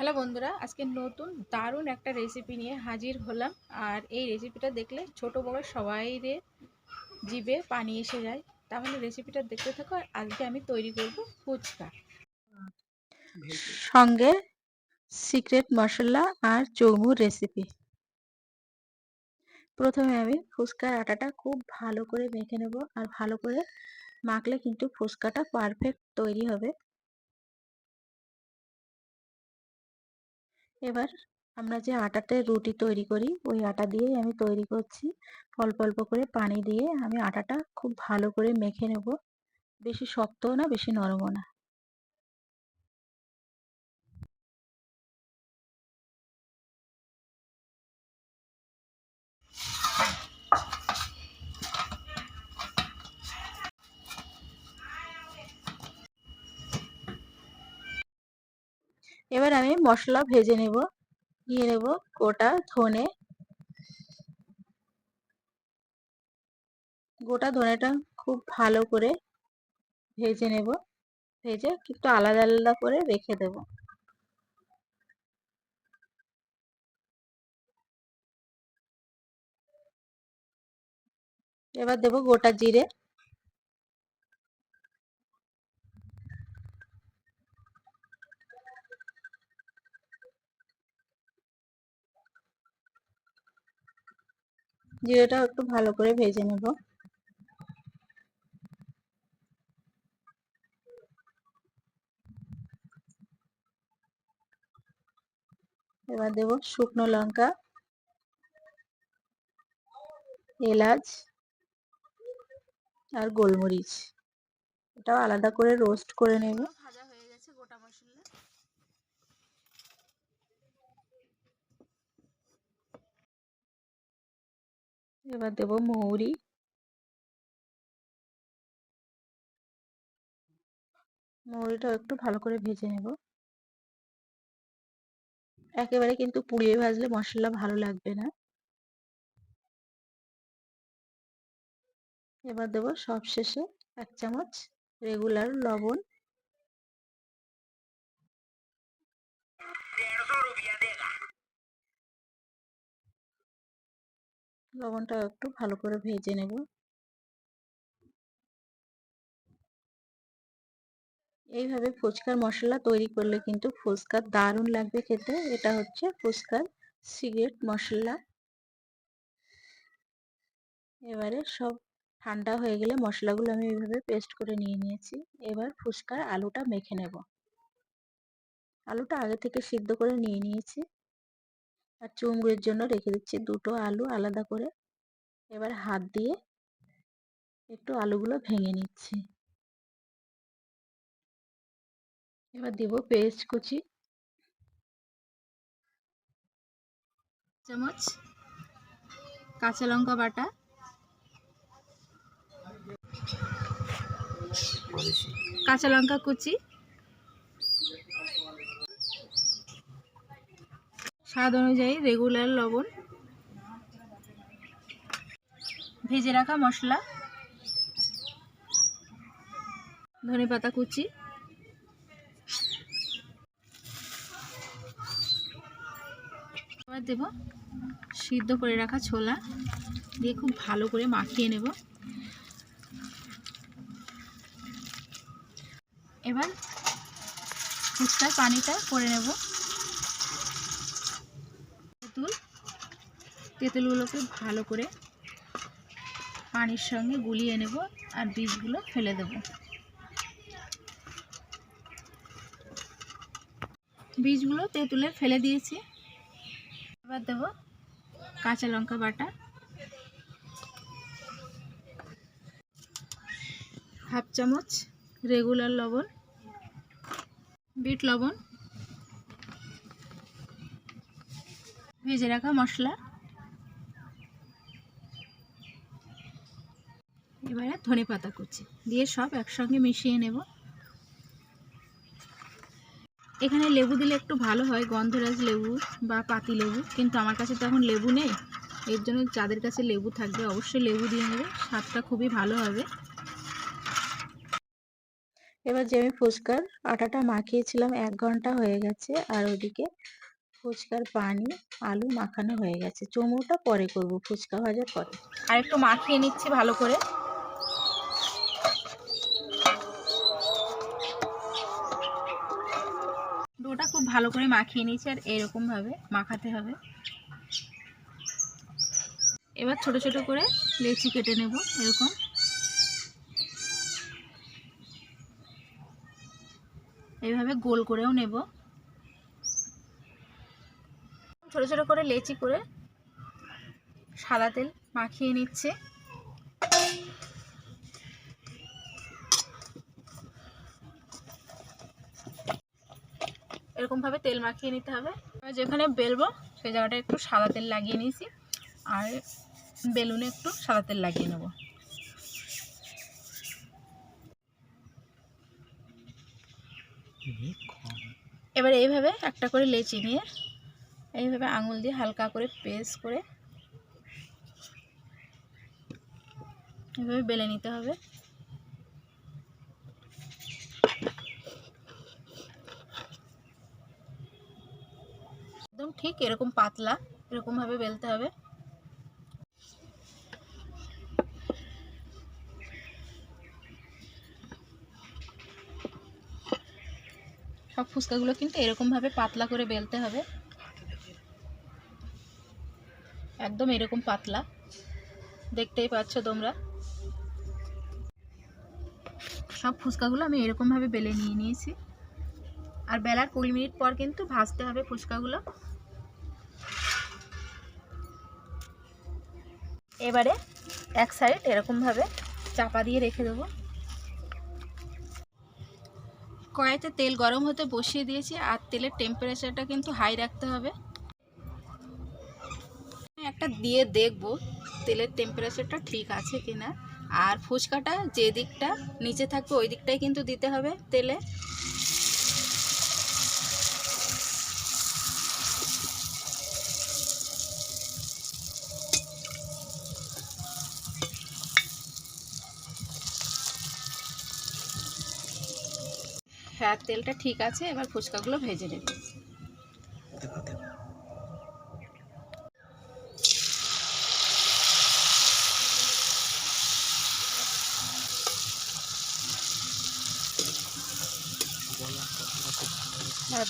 Hello বন্ধুরা, আজকে নতুন দারুণ একটা রেসিপি নিয়ে হাজির হলাম। আর এই রেসিপিটা দেখলে ছোট বড় সবাইরে জিভে পানি এসে যায়। তাহলে রেসিপিটা দেখতে থাকো, আর আজকে আমি তৈরি করব ফুচকা। সঙ্গে সিক্রেট মশলা আর চৌমুর রেসিপি প্রথমে আমি ফুচকার আটাটা খুব ভালো করে মেখে নেব, আর ভালো করে মাখলে কিন্তু ফুচকাটা পারফেক্ট তৈরি হবে। এবার আমরা যে আটাতে রুটি তৈরি করি, ওই আটা দিয়েই আমি তৈরি করছি। অল্প অল্প করে পানি দিয়ে আমি আটাটা খুব ভালো করে মেখে নেব। বেশি শক্তও না, বেশি নরমও না। এবার আমি মশলা ভেজে নেব, নিয়ে নেব গোটা ধনে। গোটা ধনেটা খুব ভালো করে ভেজে নেব, ভেজে একটু আলাদা আলাদা করে রেখে দেব। এবার দেব গোটা জিরে। জিরেটা একটু ভালো করে ভেজে নেব। এবার দেব শুকনো লঙ্কা, এলাচ আর গোলমরিচ। এটাও আলাদা করে রোস্ট করে নেব। ভাজা হয়ে গেছে গোটা মশলা এবার দেব মৌরি মৌরিটা একটু ভালো করে ভেজে নেব। একেবারে কিন্তু পুড়িয়ে ভাজলে মশলা ভালো লাগবে না। এবার দেব সব শেষে এক চামচ রেগুলার লবণ। লবণটা একটু ভালো করে ভেজে নেব। এইভাবে ফুচকার মশলা তৈরি করলে কিন্তু ফুচকার দারুণ লাগবে খেতে। এটা হচ্ছে ফুচকার সিগারেট মশলা। এবারে সব ঠান্ডা হয়ে গেলে মশলাগুলো আমি এইভাবে পেস্ট করে নিয়ে নিয়েছি। এবার ফুচকার আলুটা মেখে নেব। আলুটা আগে থেকে সিদ্ধ করে নিয়ে নিয়েছি। আর চুমড়ের জন্য রেখে দিচ্ছি দুটো আলু আলাদা করে। এবার হাত দিয়ে একটু আলুগুলো ভেঙে নিচ্ছি। এবার দেব পেস্ট কুচি। চামচ কাঁচা লঙ্কা বাটা। কাঁচা লঙ্কা কুচি। স্বাদ অনুযায়ী রেগুলার লবণ। ভেজে রাখা মশলা। ধনে পাতা কুচি। দেব সিদ্ধ করে রাখা ছোলা। দিয়ে খুব ভালো করে মাখিয়ে নেব। এবার ফুচকার পানিটা করে নেব তেঁতুল তেঁতুলগুলোকে ভালো করে পানির সঙ্গে গুলিয়ে নেব আর বীজগুলো ফেলে দেব। বীজগুলো তেঁতুলে ফেলে দিয়েছি। এবার দেব কাঁচা লঙ্কা বাটা। হাফ চামচ রেগুলার লবণ, বিট লবণ, ভেজে রাখা মশলা এবারে ধনে পাতা কুচি দিয়ে সব একসঙ্গে মিশিয়ে নেব। এখানে লেবু দিলে একটু ভালো হয় গন্ধরাজ লেবু বা পাতি লেবু কিন্তু আমার কাছে তো এখন লেবু নেই। এর জন্য যাদের কাছে লেবু থাকবে অবশ্যই লেবু দিয়ে নেবে স্বাদটা খুবই ভালো হবে। এবার যে আমি ফুচকার আটাটা মাখিয়েছিলাম এক ঘণ্টা হয়ে গেছে আর ওদিকে ফুচকার পানি আলু মাখানো হয়ে গেছে। চুমুটা পরে করব ফুচকা ভাজার পরে। আর একটু মাখিয়ে নিচ্ছি ভালো করে। ডোটা খুব ভালো করে মাখিয়ে নিয়েছি আর এরকম ভাবে মাখাতে হবে। এবার ছোট ছোট করে লেচি কেটে নেব এরকম। এইভাবে গোল করেও নেব। ছোট ছোট করে লেচি করে সাদা তেল মাখিয়ে নিচ্ছে। এরকম ভাবে তেল মাখিয়ে নিতে হবে। যেখানে বেলবো, সেই জায়গাটা একটু সাদা তেল লাগিয়ে নিয়েছি। আর বেলুনে একটু সাদা তেল লাগিয়ে নেব। এবার এইভাবে একটা করে লেচি নিয়ে এইভাবে আঙুল দিয়ে হালকা করে পেস্ট করে এভাবে বেলে নিতে হবে। ঠিক এরকম পাতলা এরকম ভাবে বেলতে হবে। সব ফুচকাগুলো কিন্তু এরকম ভাবে পাতলা করে বেলতে হবে। একদম এরকম পাতলা। দেখতেই পাচ্ছ তোমরা। সব ফুচকাগুলো আমি এরকমভাবে বেলে নিয়ে নিয়েছি। আর বেলার কুড়ি মিনিট পর কিন্তু ভাজতে হবে ফুচকাগুলো। এবারে এক সাইড এরকমভাবে চাপা দিয়ে রেখে দেবো। কড়াইতে তেল গরম হতে বসিয়ে দিয়েছি আর তেলের টেম্পারেচারটা কিন্তু হাই রাখতে হবে। একটা দিয়ে দেখব তেলের টেম্পারেচারটা ঠিক আছে কিনা। আর ফুচকাটা যে দিকটা নিচে থাকবে ওই দিকটাই কিন্তু দিতে হবে তেলে। হ্যাঁ তেলটা ঠিক আছে এবার ফুচকাগুলো ভেজে নেব।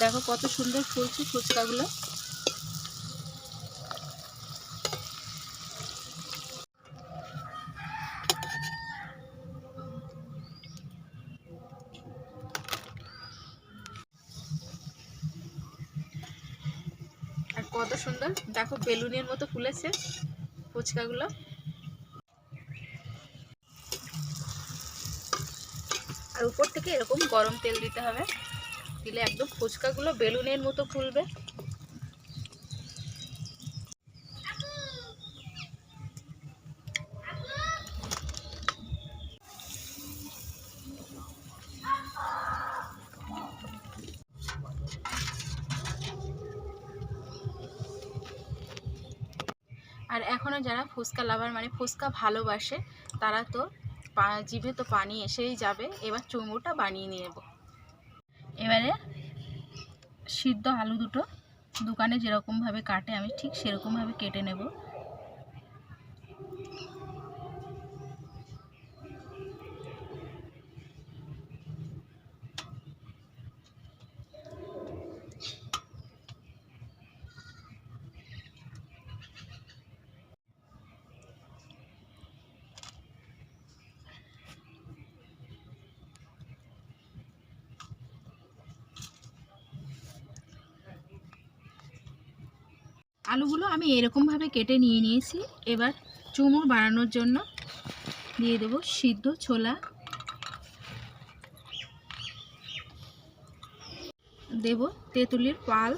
দেখো কত সুন্দর ফুলছে ফুচকাগুলো আর কত সুন্দর দেখো বেলুনের মতো ফুলেছে ফুচকাগুলো। আর উপর থেকে এরকম গরম তেল দিতে হবে। দিলে একদম ফুচকাগুলো বেলুনের মতো ফুলবে। আর এখনও যারা ফুচকা লাভার মানে ফুচকা ভালোবাসে, তারা তো জিভে তো পানি এসেই যাবে। এবার চুমুটা বানিয়ে নিয়ে নেব। এবারে সিদ্ধ আলু দুটো। দোকানে যেরকমভাবে কাটে, আমি ঠিক সেরকমভাবে কেটে নেব। আলুগুলো আমি এরকমভাবে কেটে নিয়ে নিয়েছি। এবার চুমুর বানানোর জন্য দিয়ে দেব সিদ্ধ ছোলা। দেব তেঁতুলির পাল।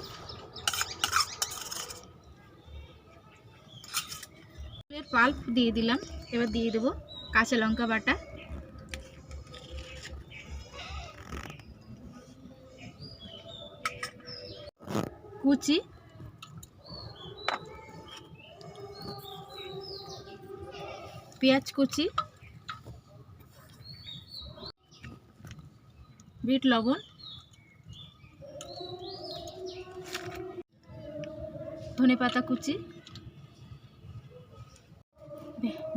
পাল্প দিয়ে দিলাম। এবার দিয়ে দেব কাঁচা লঙ্কা বাটা। কুচি পেঁয়াজ কুচি, বিট লবণ, ধনে পাতা কুচি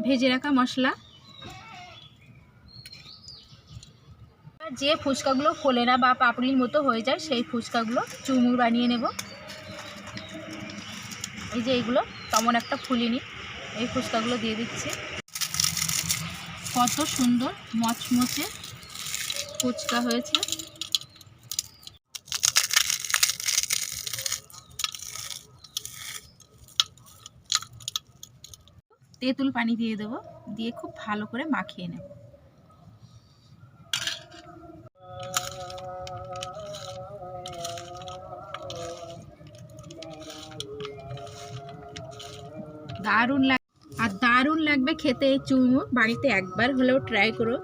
ভেজে রাখা মশলা। যে ফুচকাগুলো ফোলে না বা পাপড়ির মতো হয়ে যায়, সেই ফুচকাগুলো চুমুর বানিয়ে নেব। এই যে এইগুলো, তেমন একটা ফুলিনি। এই ফুচকাগুলো দিয়ে দিচ্ছি। কত সুন্দর মচমচে ফুচকা হয়েছে। তেঁতুল পানি দিয়ে দেবো, দিয়ে খুব ভালো করে মাখিয়ে নেব। দারুণ লাগ দারুণ লাগবে খেতে এই বাড়িতে একবার হলেও ট্রাই করো।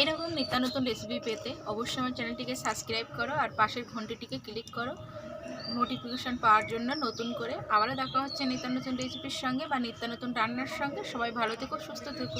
এরকম নিত্য নতুন রেসিপি পেতে অবশ্যই আমার চ্যানেলটিকে সাবস্ক্রাইব করো আর পাশের ঘন্টিটিকে ক্লিক করো। নোটিফিকেশান পাওয়ার জন্য নতুন করে আবারও দেখা হচ্ছে নিত্য নতুন রেসিপির সঙ্গে বা নিত্য নতুন রান্নার সঙ্গে। সবাই ভালো থেকো, সুস্থ থেকো।